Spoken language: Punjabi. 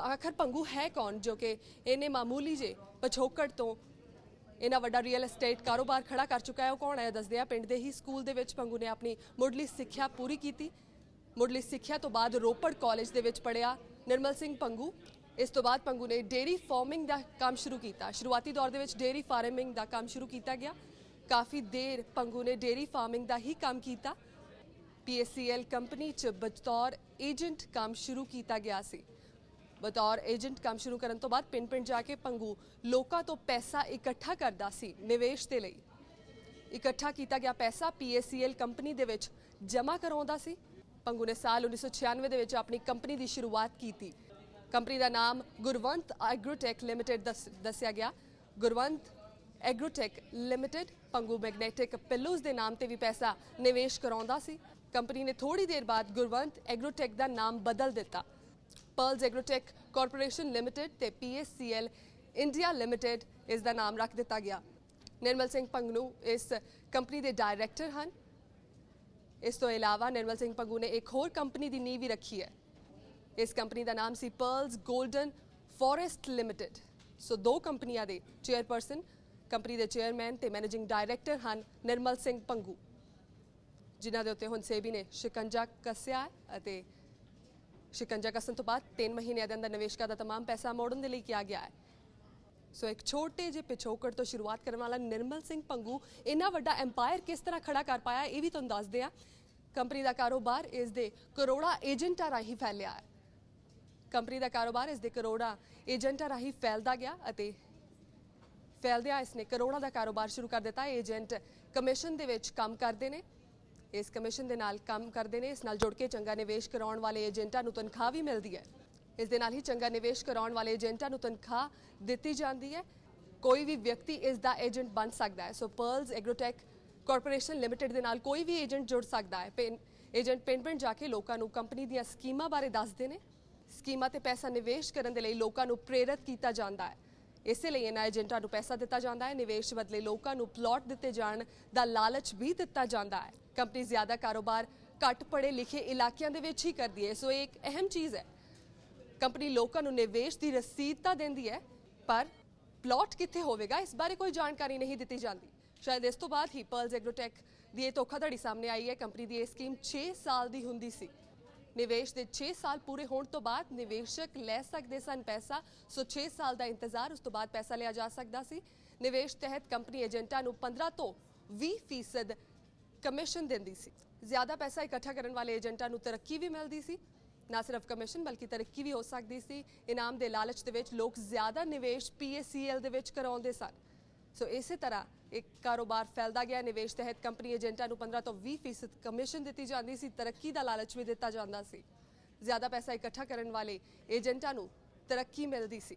ਆਖਰ ਪੰਗੂ ਹੈ ਕੌਣ ਜੋ ਕਿ ਇਹਨੇ ਮਾਮੂਲੀ ਜੇ ਪਛੋਕੜ ਤੋਂ ਇਹਨਾਂ ਵੱਡਾ ਰੀਅਲ ਏਸਟੇਟ ਕਾਰੋਬਾਰ ਖੜਾ ਕਰ ਚੁੱਕਾ ਹੈ ਉਹ ਕੌਣ ਹੈ ਦੱਸਦੇ ਆ ਪਿੰਡ ਦੇ ਹੀ ਸਕੂਲ ਦੇ ਵਿੱਚ ਪੰਗੂ ਨੇ ਆਪਣੀ ਮੁੱਢਲੀ ਸਿੱਖਿਆ ਪੂਰੀ ਕੀਤੀ ਮੁੱਢਲੀ ਸਿੱਖਿਆ ਤੋਂ ਬਾਅਦ ਰੋਪੜ ਕਾਲਜ ਦੇ ਵਿੱਚ ਪੜਿਆ ਨਿਰਮਲ ਸਿੰਘ ਪੰਗੂ ਇਸ ਤੋਂ ਬਾਅਦ ਪੰਗੂ ਨੇ ਡੇਰੀ ਫਾਰਮਿੰਗ ਦਾ ਕੰਮ ਸ਼ੁਰੂ ਕੀਤਾ ਸ਼ੁਰੂਆਤੀ ਦੌਰ ਦੇ ਵਿੱਚ ਡੇਰੀ ਫਾਰਮਿੰਗ ਦਾ ਕੰਮ ਸ਼ੁਰੂ ਕੀਤਾ ਗਿਆ ਕਾਫੀ ਦੇਰ ਪੰਗੂ ਨੇ ਡੇਰੀ ਫਾਰਮਿੰਗ ਦਾ ਹੀ ਕੰਮ ਕੀਤਾ ਪੀਐਸਸੀਐਲ ਕੰਪਨੀ ਚ ਬਤੌਰ ਏਜੰਟ ਕੰਮ ਸ਼ੁਰੂ ਕੀਤਾ ਗਿਆ ਸੀ ਬਤੌਰ ਏਜੰਟ ਕੰਮ ਸ਼ੁਰੂ ਕਰਨ ਤੋਂ ਬਾਅਦ ਪਿੰਡ ਪਿੰਡ ਜਾ ਕੇ ਪੰਗੂ ਲੋਕਾਂ ਤੋਂ ਪੈਸਾ ਇਕੱਠਾ ਕਰਦਾ ਸੀ ਨਿਵੇਸ਼ ਦੇ ਲਈ। ਇਕੱਠਾ ਕੀਤਾ ਗਿਆ ਪੈਸਾ ਪੀਐਸਸੀਐਲ ਕੰਪਨੀ ਦੇ ਵਿੱਚ ਜਮ੍ਹਾਂ ਕਰਾਉਂਦਾ ਸੀ। ਪੰਗੂ ਨੇ ਸਾਲ 1996 ਦੇ ਵਿੱਚ ਆਪਣੀ ਕੰਪਨੀ ਦੀ ਸ਼ੁਰੂਆਤ ਕੀਤੀ। ਕੰਪਨੀ ਦਾ ਨਾਮ ਗੁਰਵੰਤ ਐਗਰੋਟੈਕ ਲਿਮਟਿਡ ਦੱਸਿਆ ਗਿਆ। ਗੁਰਵੰਤ ਐਗਰੋਟੈਕ ਲਿਮਟਿਡ ਪੰਗੂ ਮੈਗਨੈਟਿਕ ਪਿੱਲੋਜ਼ ਦੇ ਨਾਮ ਤੇ ਵੀ ਪੈਸਾ ਨਿਵੇਸ਼ ਕਰਾਉਂਦਾ ਸੀ। ਕੰਪਨੀ ਨੇ ਥੋੜੀ ਦੇਰ ਬਾਅਦ ਗੁਰਵੰਤ ਐਗਰੋਟੈਕ ਦਾ ਨਾਮ ਬਦਲ ਦਿੱਤਾ। ਪਰਲਸ ਐਗਰੋਟੈਕ ਕਾਰਪੋਰੇਸ਼ਨ ਲਿਮਟਿਡ ਤੇ ਪੀਐਸਸੀਐਲ ਇੰਡੀਆ ਲਿਮਟਿਡ ਇਸ ਦਾ ਨਾਮ ਰੱਖ ਦਿੱਤਾ ਗਿਆ। ਨਿਰਮਲ ਸਿੰਘ ਪੰਗਨੂ ਇਸ ਕੰਪਨੀ ਦੇ ਡਾਇਰੈਕਟਰ ਹਨ। ਇਸ ਤੋਂ ਇਲਾਵਾ ਨਿਰਮਲ ਸਿੰਘ ਪੰਗੂ ਨੇ ਇੱਕ ਹੋਰ ਕੰਪਨੀ ਦੀ ਨੀਂਹ ਵੀ ਰੱਖੀ ਹੈ। ਇਸ ਕੰਪਨੀ ਦਾ ਨਾਮ ਸੀ pearls golden forest limited so ਦੋ ਕੰਪਨੀਆਂ ਦੇ ਚੇਅਰਪਰਸਨ, ਕੰਪਨੀ ਦੇ ਚੇਅਰਮੈਨ ਤੇ ਮੈਨੇਜਿੰਗ ਡਾਇਰੈਕਟਰ ਹਨ ਨਿਰਮਲ ਸਿੰਘ ਪੰਗੂ। ਜਿਨ੍ਹਾਂ ਦੇ ਉੱਤੇ ਹੁਣ ਸੇਬੀ ਨੇ ਸ਼ਿਕੰਜਾ ਕੱਸਿਆ ਅਤੇ ਸ਼ਿਕੰਜਾ ਕੱਸਣ ਤੋਂ ਬਾਅਦ 3 ਮਹੀਨਿਆਂ ਦੇ ਅੰਦਰ ਨਿਵੇਸ਼ਕਾਂ ਦਾ तमाम ਪੈਸਾ ਮੋੜਨ ਦੇ ਲਈ ਕਿਹਾ ਗਿਆ ਹੈ ਸੋ ਇੱਕ ਛੋਟੇ ਜਿਹੇ ਪਿਛੋਕੜ ਤੋਂ ਸ਼ੁਰੂਆਤ ਕਰਨ ਵਾਲਾ ਨਿਰਮਲ ਸਿੰਘ ਪੰਗੂ ਇੰਨਾ ਵੱਡਾ ਐਮਪਾਇਰ ਕਿਸ ਤਰ੍ਹਾਂ ਖੜਾ ਕਰ ਪਾਇਆ ਇਹ ਵੀ ਤੁਹਾਨੂੰ ਦੱਸਦੇ ਆ ਕੰਪਨੀ ਦਾ ਕਾਰੋਬਾਰ ਇਸ ਦੇ ਕਰੋੜਾ ਏਜੰਟਾਂ ਰਾਹੀਂ ਫੈਲਿਆ ਹੈ ਕੰਪਨੀ ਦਾ ਕਾਰੋਬਾਰ ਇਸ ਦੇ ਕਰੋੜਾ ਏਜੰਟਾਂ ਰਾਹੀਂ ਫੈਲਦਾ ਗਿਆ ਅਤੇ ਫੈਲਦਿਆਂ ਇਸ ਨੇ ਕਰੋੜਾਂ ਦਾ ਕਾਰੋਬਾਰ ਸ਼ੁਰੂ ਕਰ ਦਿੱਤਾ ਏਜੰਟ ਕਮਿਸ਼ਨ ਦੇ ਵਿੱਚ ਕੰਮ ਕਰਦੇ ਨੇ ਇਸ ਕਮਿਸ਼ਨ ਦੇ ਨਾਲ ਕੰਮ ਕਰਦੇ ਨੇ, ਇਸ ਨਾਲ ਜੁੜ ਕੇ ਚੰਗਾ ਨਿਵੇਸ਼ ਕਰਾਉਣ ਵਾਲੇ ਏਜੰਟਾਂ ਨੂੰ ਤਨਖਾਹ ਵੀ ਮਿਲਦੀ ਹੈ। ਇਸ ਦੇ ਨਾਲ ਹੀ ਚੰਗਾ ਨਿਵੇਸ਼ ਕਰਾਉਣ ਵਾਲੇ ਏਜੰਟਾਂ ਨੂੰ ਤਨਖਾਹ ਦਿੱਤੀ ਜਾਂਦੀ ਹੈ। ਕੋਈ ਵੀ ਵਿਅਕਤੀ ਇਸ ਦਾ ਏਜੰਟ ਬਣ ਸਕਦਾ ਹੈ। So Pearls Agrotech corporation limited ਦੇ ਨਾਲ ਕੋਈ ਵੀ ਏਜੰਟ ਜੁੜ ਸਕਦਾ ਹੈ। ਪਿੰਡ ਏਜੰਟ ਪਿੰਡ ਪਿੰਡ ਜਾ ਕੇ ਲੋਕਾਂ ਨੂੰ ਕੰਪਨੀ ਦੀਆਂ ਸਕੀਮਾਂ ਬਾਰੇ ਦੱਸਦੇ ਨੇ। ਸਕੀਮਾਂ ਤੇ ਪੈਸਾ ਨਿਵੇਸ਼ ਕਰਨ ਦੇ ਲਈ ਲੋਕਾਂ ਨੂੰ ਪ੍ਰੇਰਿਤ ਕੀਤਾ ਜਾਂਦਾ ਹੈ। ਇਸੇ ਲਈ ਇਹਨਾਂ ਏਜੰਟਾਂ ਨੂੰ ਪੈਸਾ ਦਿੱਤਾ ਜਾਂਦਾ ਹੈ, ਨਿਵੇਸ਼ ਬਦਲੇ ਲੋਕਾਂ ਨੂੰ ਪਲਾਟ ਦਿੱਤੇ ਜਾਣ ਦਾ ਲਾਲਚ ਵੀ ਦਿੱਤਾ ਜਾਂਦਾ ਹੈ। ਕੰਪਨੀ ਜ਼ਿਆਦਾ ਕਾਰੋਬਾਰ ਘੱਟ ਪੜੇ ਲਿਖੇ ਇਲਾਕਿਆਂ ਦੇ ਵਿੱਚ ਹੀ ਕਰਦੀ ਹੈ। ਸੋ ਇਹ ਇੱਕ ਅਹਿਮ ਚੀਜ਼ ਹੈ। ਕੰਪਨੀ ਲੋਕਾਂ ਨੂੰ ਨਿਵੇਸ਼ ਦੀ ਰਸੀਦ ਤਾਂ ਦਿੰਦੀ ਹੈ, ਪਰ ਪਲਾਟ ਕਿੱਥੇ ਹੋਵੇਗਾ, ਇਸ ਬਾਰੇ ਕੋਈ ਜਾਣਕਾਰੀ ਨਹੀਂ ਦਿੱਤੀ ਜਾਂਦੀ। ਸ਼ਾਇਦ ਇਸ ਤੋਂ ਬਾਅਦ ਹੀ ਪਰਲਸ ਐਗਰੋਟੈਕ ਦੀ ਇਹ ਧੋਖਾਧੜੀ ਸਾਹਮਣੇ ਆਈ ਹੈ। ਕੰਪਨੀ ਦੀ ਇਹ ਸਕੀਮ 6 ਸਾਲ ਦੀ ਹੁੰਦੀ ਸੀ। ਨਿਵੇਸ਼ ਦੇ 6 ਸਾਲ ਪੂਰੇ ਹੋਣ ਤੋਂ ਬਾਅਦ ਨਿਵੇਸ਼ਕ ਲੈ ਸਕਦੇ ਸਨ ਪੈਸਾ। ਸੋ 6 ਸਾਲ ਦਾ ਇੰਤਜ਼ਾਰ, ਉਸ ਤੋਂ ਬਾਅਦ ਪੈਸਾ ਲਿਆ ਜਾ ਸਕਦਾ ਸੀ। ਨਿਵੇਸ਼ ਤਹਿਤ ਕੰਪਨੀ ਏਜੰਟਾਂ ਨੂੰ 15 ਤੋਂ 20% ਕਮਿਸ਼ਨ ਦਿੰਦੀ ਸੀ। ਜ਼ਿਆਦਾ ਪੈਸਾ ਇਕੱਠਾ ਕਰਨ ਵਾਲੇ ਏਜੰਟਾਂ ਨੂੰ ਤਰੱਕੀ ਵੀ ਮਿਲਦੀ ਸੀ। ਨਾ ਸਿਰਫ ਕਮਿਸ਼ਨ, ਬਲਕਿ ਤਰੱਕੀ ਵੀ ਹੋ ਸਕਦੀ ਸੀ। ਇਨਾਮ ਦੇ ਲਾਲਚ ਦੇ ਵਿੱਚ ਲੋਕ ਜ਼ਿਆਦਾ ਨਿਵੇਸ਼ ਪੀਐਸਸੀਐਲ ਦੇ ਵਿੱਚ ਕਰਾਉਂਦੇ ਸਨ। ਸੋ ਇਸੇ ਤਰ੍ਹਾਂ ਇੱਕ ਕਾਰੋਬਾਰ ਫੈਲਦਾ ਗਿਆ, ਨਿਵੇਸ਼ ਤਹਿਤ ਕੰਪਨੀ ਏਜੰਟਾਂ ਨੂੰ 15 ਤੋਂ 20% ਕਮਿਸ਼ਨ ਦਿੱਤੀ ਜਾਂਦੀ ਸੀ, ਤਰੱਕੀ ਦਾ ਲਾਲਚ ਵੀ ਦਿੱਤਾ ਜਾਂਦਾ ਸੀ। ਜ਼ਿਆਦਾ ਪੈਸਾ ਇਕੱਠਾ ਕਰਨ ਵਾਲੇ ਏਜੰਟਾਂ ਨੂੰ ਤਰੱਕੀ ਮਿਲਦੀ ਸੀ।